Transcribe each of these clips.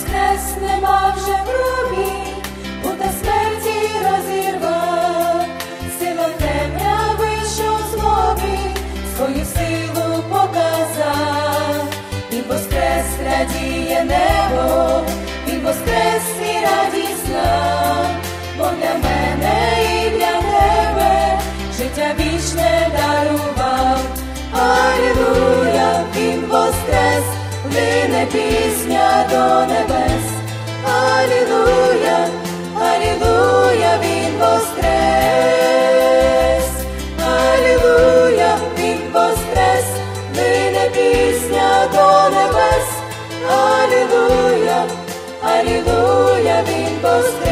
воскрес нема вже в гробі, Бута смерті розірвав, сила темряви, що в злобі, свою силу показав, Він воскрес радіє небо, Він воскрес і радість нам, бо для мене і для тебе життя вічне дарував. Алілуя, Він воскрес, лине пісня до небес. Алілуя, Алілуя, Він воскрес. Алілуя, Він воскрес, лине пісня до небес. Алілуя, Алілуя, Він воскрес.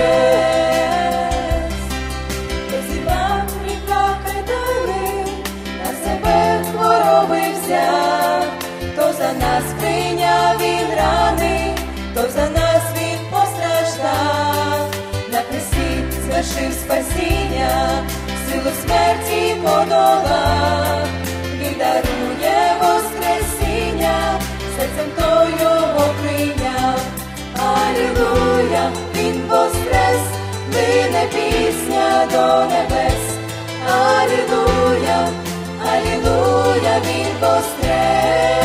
Розібав ріка кайдани, себе хвороби то за нас він рани, той за нас він постраждав, на хресті звершив спасіння, силу смерті подолав, він воскресіння, серцем то його прийняв. Алілуя, він воскрес, мине пісня до небес. Алілуя, Алілуя, він воскрес.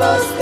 vos